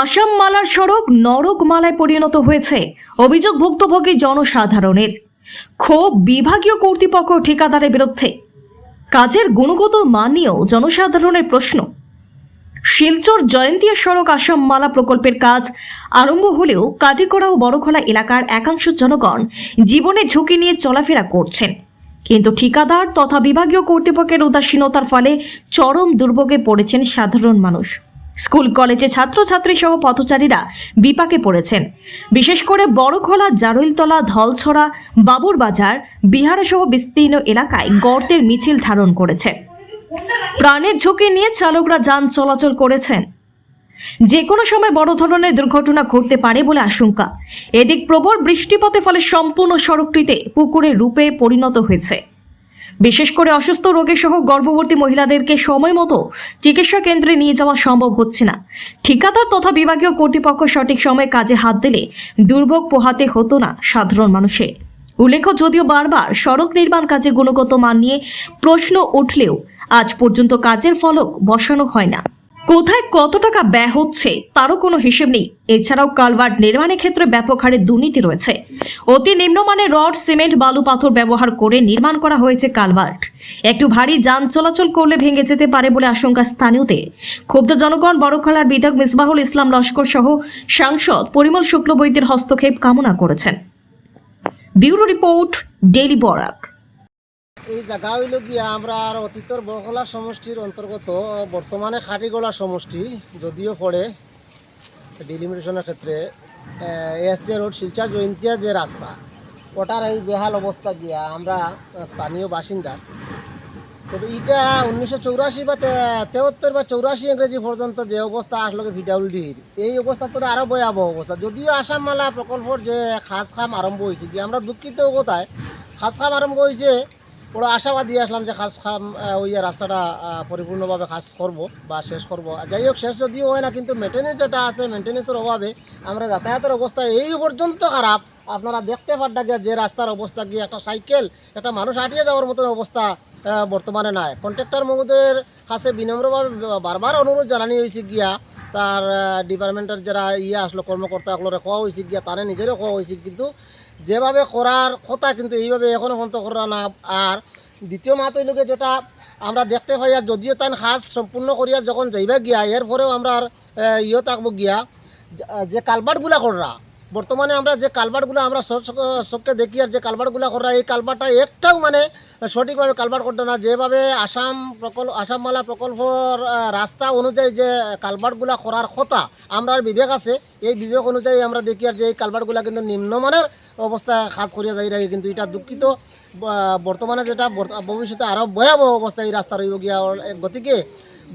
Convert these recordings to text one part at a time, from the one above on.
আসাম মালার সড়ক নরক মালায় পরিণত হয়েছে। অভিযোগ ভুক্তভোগী জনসাধারণের। ক্ষোভ বিভাগীয় কর্তৃপক্ষ ঠিকাদারের বিরুদ্ধে। কাজের গুণগত মান নিয়েও জনসাধারণের প্রশ্ন। শিলচর জয়ন্তিয়া সড়ক আসাম মালা প্রকল্পের কাজ আরম্ভ হলেও কাটিকড়া ও বড়খোলা এলাকার একাংশ জনগণ জীবনে ঝুঁকি নিয়ে চলাফেরা করছেন। কিন্তু ঠিকাদার তথা বিভাগীয় কর্তৃপক্ষের উদাসীনতার ফলে চরম দুর্ভোগে পড়েছেন সাধারণ মানুষ। স্কুল, কলেজে ছাত্রছাত্রী সহ পথচারীরা বিপাকে পড়েছেন। বিশেষ করে বড়খোলা জারুলতলা ধলছড়া বাবুর বাজার বিহারা সহ বিস্তীর্ণ এলাকায় গর্তের মিছিল ধারণ করেছে। প্রাণের ঝুঁকি নিয়ে চালকরা যান চলাচল করেছেন। যে কোনো সময় বড় ধরনের দুর্ঘটনা ঘটতে পারে বলে আশঙ্কা। এদিক প্রবল বৃষ্টিপাতের ফলে সম্পূর্ণ সড়কটিতে পুকুরের রূপে পরিণত হয়েছে। বিশেষ করে অসুস্থ রোগী সহ গর্ভবতী মহিলাদেরকে সময় মতো চিকিৎসা কেন্দ্রে নিয়ে যাওয়া সম্ভব হচ্ছে না। ঠিকাদার তথা বিভাগীয় কর্তৃপক্ষ সঠিক সময়ে কাজে হাত দিলে দুর্ভোগ পোহাতে হতো না সাধারণ মানুষের। উল্লেখ্য, যদিও বারবার সড়ক নির্মাণ কাজে গুণগত মান নিয়ে প্রশ্ন উঠলেও আজ পর্যন্ত কাজের ফলক বসানো হয় না। কোথায় কত টাকা ব্যয় হচ্ছে তারও কোনো হিসেব নেই। এছাড়াও কালভার্ট নির্মাণের ক্ষেত্রে ব্যাপক হারে দুর্নীতি রয়েছে। অতি নিম্নমানের রড, সিমেন্ট, বালু, পাথর ব্যবহার করে নির্মাণ করা হয়েছে কালভার্ট। একটু ভারী যান চলাচল করলে ভেঙে যেতে পারে বলে আশঙ্কা স্থানীয়দের। ক্ষুব্ধ জনগণ, বড়খলার বিধায়ক মিসবাহুল ইসলাম লস্কর সহ সাংসদ পরিমল শুক্লবৈদ্যের হস্তক্ষেপ কামনা করেছেন। Bureau report, daily Barak. এই জায়গা হইল গিয়া আমরা আর অতীতর বহলা সমষ্টির অন্তর্গত বর্তমানে খাটিগোলা সমষ্টি, যদিও পড়ে ডিলিমিটেশনের ক্ষেত্রে S J road Silchar Jaintia যে রাস্তা ওটার এই বেহাল অবস্থা গিয়া আমরা স্থানীয় বাসিন্দা। তবে এটা উনিশশো চৌরাশি বা তেহত্তর বা চৌরাশি ইংরেজি পর্যন্ত যে অবস্থা আসলো ভিডাব্লিউডির এই অবস্থা তো আরও ভয়াবহ অবস্থা। যদিও আসাম মালা প্রকল্পর যে খাস খাম আরম্ভ হয়েছে কি আমরা দুঃখিত অবতায় খাস খাম আরম্ভ হয়েছে বড় দিয়ে আসলাম যে খাস ওই রাস্তাটা পরিপূর্ণভাবে খাস করব বা শেষ করব। যাই হোক, শেষ যদিও হয় না, কিন্তু মেনটেনেন্স যেটা আছে মেনটেনেন্সের অভাবে আমরা যাতায়াতের অবস্থা এই পর্যন্ত খারাপ। আপনারা দেখতে পারটা যে রাস্তার অবস্থা গিয়ে একটা সাইকেল, একটা মানুষ হাঁটিয়ে যাওয়ার মতন অবস্থা বর্তমানে নাই। কন্ট্রাক্টর মহোদয়ের কাছে বিনম্রভাবে বারবার অনুরোধ জানানি হয়েছে গিয়া, তার ডিপার্টমেন্টের যারা ইয়ে আসলো কর্মকর্তাগুলোরে কোয়া হয়েছে গিয়া, তারা নিজেরও কোয়া হয়েছে। কিন্তু যেভাবে করার কথা কিন্তু এইভাবে এখনও পর্যন্ত করা না। আর দ্বিতীয় মাত হইল যেটা আমরা দেখতে পাই আর যদিও তান খাস সম্পূর্ণ করিয়া যখন যাইবা গিয়া এরপরেও আমরা আর, ইয়ে থাকব গিয়া। যে- কালবার্টগুলা কররা বর্তমানে আমরা যে কালবার্টগুলো আমরা সবকে দেখি আর যে কালবার্টগুলো করা, এই কালবারটা একটাও মানে সঠিকভাবে কালবার্ট করতো না। যেভাবে আসাম প্রকল্প আসামমালা প্রকল্পর রাস্তা অনুযায়ী যে কালবার্টগুলা করার কথা আমরা বিবেক আছে, এই বিবেক অনুযায়ী আমরা দেখি আর যে এই কালবার্টগুলা কিন্তু নিম্নমানের অবস্থা কাজ করিয়া যাই রাখে কিন্তু এটা দুঃখিত। বর্তমানে যেটা ভবিষ্যতে আরও ভয়াবহ অবস্থা এই রাস্তা রইব গিয়া, গতিকে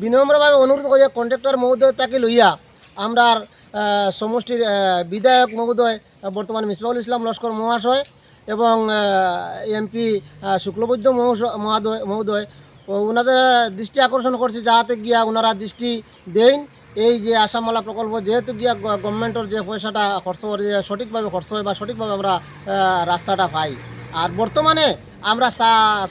বিনম্রভাবে অনুরোধ করিয়া কন্ট্রাক্টর মহোদয় তাকে লইয়া আমরা সমষ্টির বিধায়ক মহোদয় বর্তমান মিসবাউল ইসলাম লস্কর মহাশয় এবং এমপি শুক্লবৈদ্য মহাদয়, মহোদয়। ওনাদের দৃষ্টি আকর্ষণ করছে যাহাতে গিয়া ওনারা দৃষ্টি দেন। এই যে আসামমালা প্রকল্প, যেহেতু গিয়া গভর্নমেন্টের যে পয়সাটা খরচ সঠিকভাবে খরচ হয় বা সঠিকভাবে আমরা রাস্তাটা পাই। আর বর্তমানে আমরা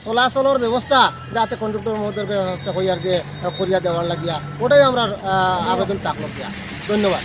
চলাচলের ব্যবস্থা যাতে কন্ডাক্টর হচ্ছে হইয়ার যে করিয়া দেওয়ার লাগিয়া, ওটাই আমরা আবেদন থাকল গিয়া। ধন্যবাদ।